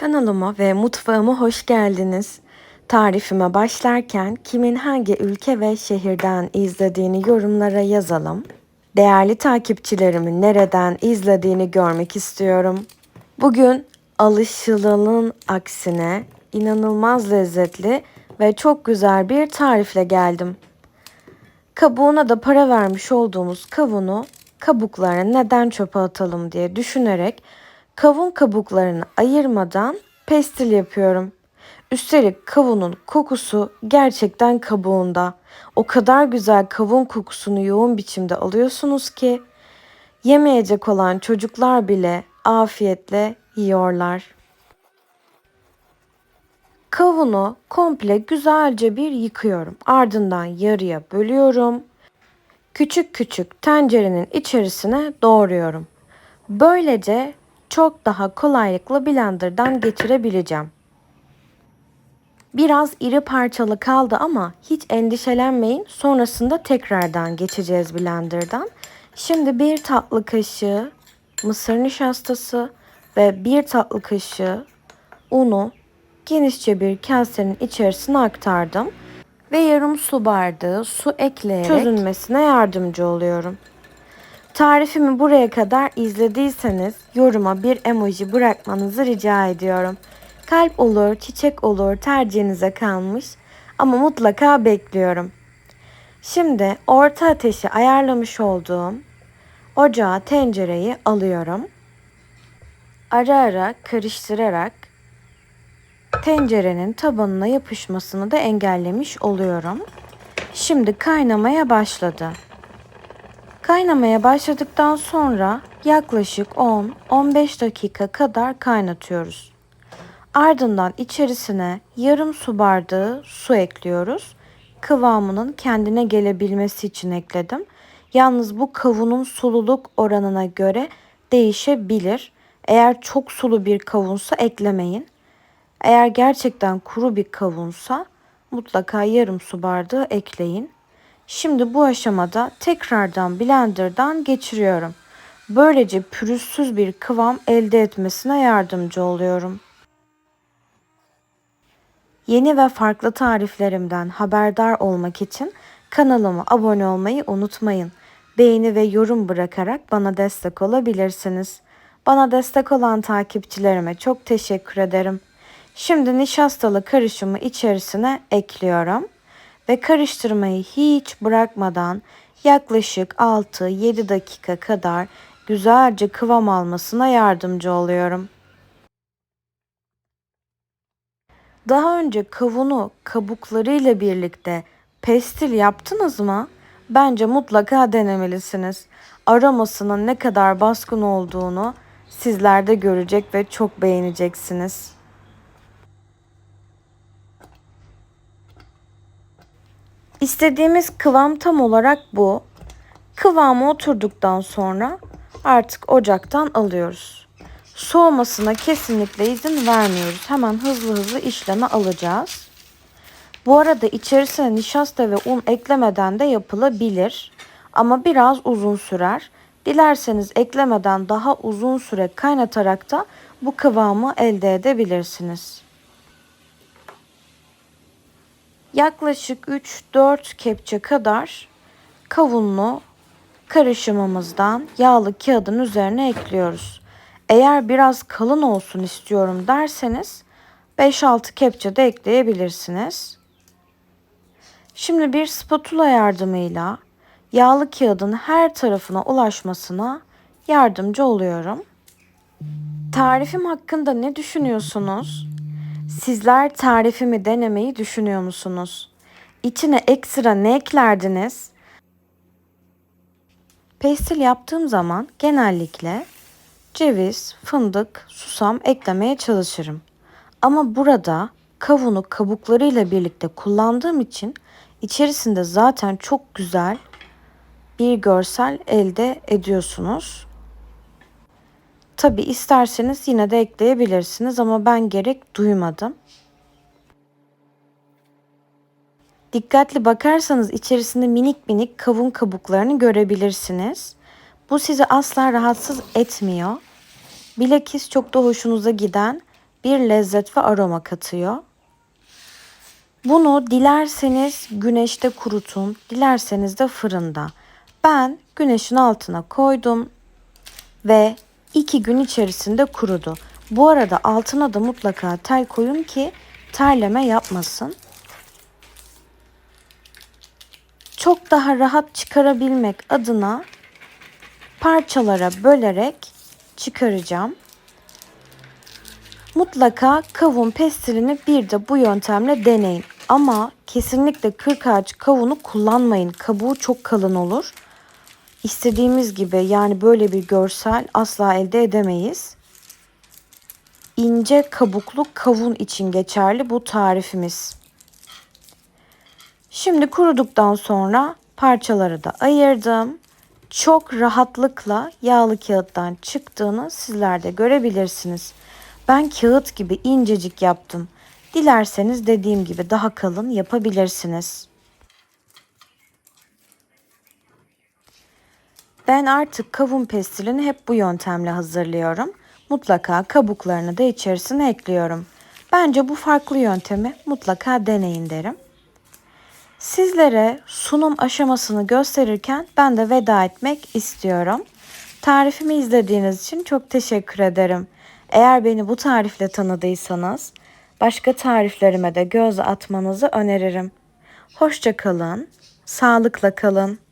Kanalıma ve mutfağıma hoş geldiniz. Tarifime başlarken kimin hangi ülke ve şehirden izlediğini yorumlara yazalım. Değerli takipçilerimin nereden izlediğini görmek istiyorum. Bugün alışılanın aksine inanılmaz lezzetli ve çok güzel bir tarifle geldim. Kabuğuna da para vermiş olduğumuz kavunu kabuklarını neden çöpe atalım diye düşünerek kavun kabuklarını ayırmadan pestil yapıyorum. Üstelik kavunun kokusu gerçekten kabuğunda. O kadar güzel kavun kokusunu yoğun biçimde alıyorsunuz ki yemeyecek olan çocuklar bile afiyetle yiyorlar. Kavunu komple güzelce bir yıkıyorum. Ardından yarıya bölüyorum. Küçük küçük tencerenin içerisine doğruyorum. Böylece çok daha kolaylıkla blenderdan geçirebileceğim. Biraz iri parçalı kaldı ama hiç endişelenmeyin. Sonrasında tekrardan geçeceğiz blenderdan. Şimdi bir tatlı kaşığı mısır nişastası ve bir tatlı kaşığı unu genişçe bir kasenin içerisine aktardım ve yarım su bardağı su ekleyerek çözünmesine yardımcı oluyorum. Tarifimi buraya kadar izlediyseniz yoruma bir emoji bırakmanızı rica ediyorum. Kalp olur, çiçek olur tercihinize kalmış ama mutlaka bekliyorum. Şimdi orta ateşi ayarlamış olduğum ocağa tencereyi alıyorum. Ara ara karıştırarak tencerenin tabanına yapışmasını da engellemiş oluyorum. Şimdi kaynamaya başladı. Kaynamaya başladıktan sonra yaklaşık 10-15 dakika kadar kaynatıyoruz. Ardından içerisine yarım su bardağı su ekliyoruz. Kıvamının kendine gelebilmesi için ekledim. Yalnız bu kavunun sululuk oranına göre değişebilir. Eğer çok sulu bir kavunsa eklemeyin. Eğer gerçekten kuru bir kavunsa mutlaka yarım su bardağı ekleyin. Şimdi bu aşamada tekrardan blenderdan geçiriyorum. Böylece pürüzsüz bir kıvam elde etmesine yardımcı oluyorum. Yeni ve farklı tariflerimden haberdar olmak için kanalıma abone olmayı unutmayın. Beğeni ve yorum bırakarak bana destek olabilirsiniz. Bana destek olan takipçilerime çok teşekkür ederim. Şimdi nişastalı karışımı içerisine ekliyorum ve karıştırmayı hiç bırakmadan yaklaşık 6-7 dakika kadar güzelce kıvam almasına yardımcı oluyorum. Daha önce kavunu kabuklarıyla birlikte pestil yaptınız mı? Bence mutlaka denemelisiniz. Aromasının ne kadar baskın olduğunu sizler de görecek ve çok beğeneceksiniz. İstediğimiz kıvam tam olarak bu. Kıvamı oturduktan sonra artık ocaktan alıyoruz. Soğumasına kesinlikle izin vermiyoruz. Hemen hızlı hızlı işleme alacağız. Bu arada içerisine nişasta ve un eklemeden de yapılabilir. Ama biraz uzun sürer. Dilerseniz eklemeden daha uzun süre kaynatarak da bu kıvamı elde edebilirsiniz. Yaklaşık 3-4 kepçe kadar kavunlu karışımımızdan yağlı kağıdın üzerine ekliyoruz. Eğer biraz kalın olsun istiyorum derseniz 5-6 kepçe de ekleyebilirsiniz. Şimdi bir spatula yardımıyla yağlı kağıdın her tarafına ulaşmasına yardımcı oluyorum. Tarifim hakkında ne düşünüyorsunuz? Sizler tarifimi denemeyi düşünüyor musunuz? İçine ekstra ne eklerdiniz? Pestil yaptığım zaman genellikle ceviz, fındık, susam eklemeye çalışırım. Ama burada kavunu kabuklarıyla birlikte kullandığım için içerisinde zaten çok güzel bir görsel elde ediyorsunuz. Tabi isterseniz yine de ekleyebilirsiniz ama ben gerek duymadım. Dikkatli bakarsanız içerisinde minik minik kavun kabuklarını görebilirsiniz. Bu sizi asla rahatsız etmiyor. Bilakis çok da hoşunuza giden bir lezzet ve aroma katıyor. Bunu dilerseniz güneşte kurutun, dilerseniz de fırında. Ben güneşin altına koydum ve iki gün içerisinde kurudu. Bu arada altına da mutlaka tel koyun ki terleme yapmasın. Çok daha rahat çıkarabilmek adına parçalara bölerek çıkaracağım. Mutlaka kavun pestilini bir de bu yöntemle deneyin. Ama kesinlikle kırk ağaç kavunu kullanmayın. Kabuğu çok kalın olur. İstediğimiz gibi yani böyle bir görsel asla elde edemeyiz. İnce kabuklu kavun için geçerli bu tarifimiz. Şimdi kuruduktan sonra parçaları da ayırdım. Çok rahatlıkla yağlı kağıttan çıktığını sizler de görebilirsiniz. Ben kağıt gibi incecik yaptım. Dilerseniz dediğim gibi daha kalın yapabilirsiniz. Ben artık kavun pestilini hep bu yöntemle hazırlıyorum. Mutlaka kabuklarını da içerisine ekliyorum. Bence bu farklı yöntemi mutlaka deneyin derim. Sizlere sunum aşamasını gösterirken ben de veda etmek istiyorum. Tarifimi izlediğiniz için çok teşekkür ederim. Eğer beni bu tarifle tanıdıysanız başka tariflerime de göz atmanızı öneririm. Hoşça kalın, sağlıkla kalın.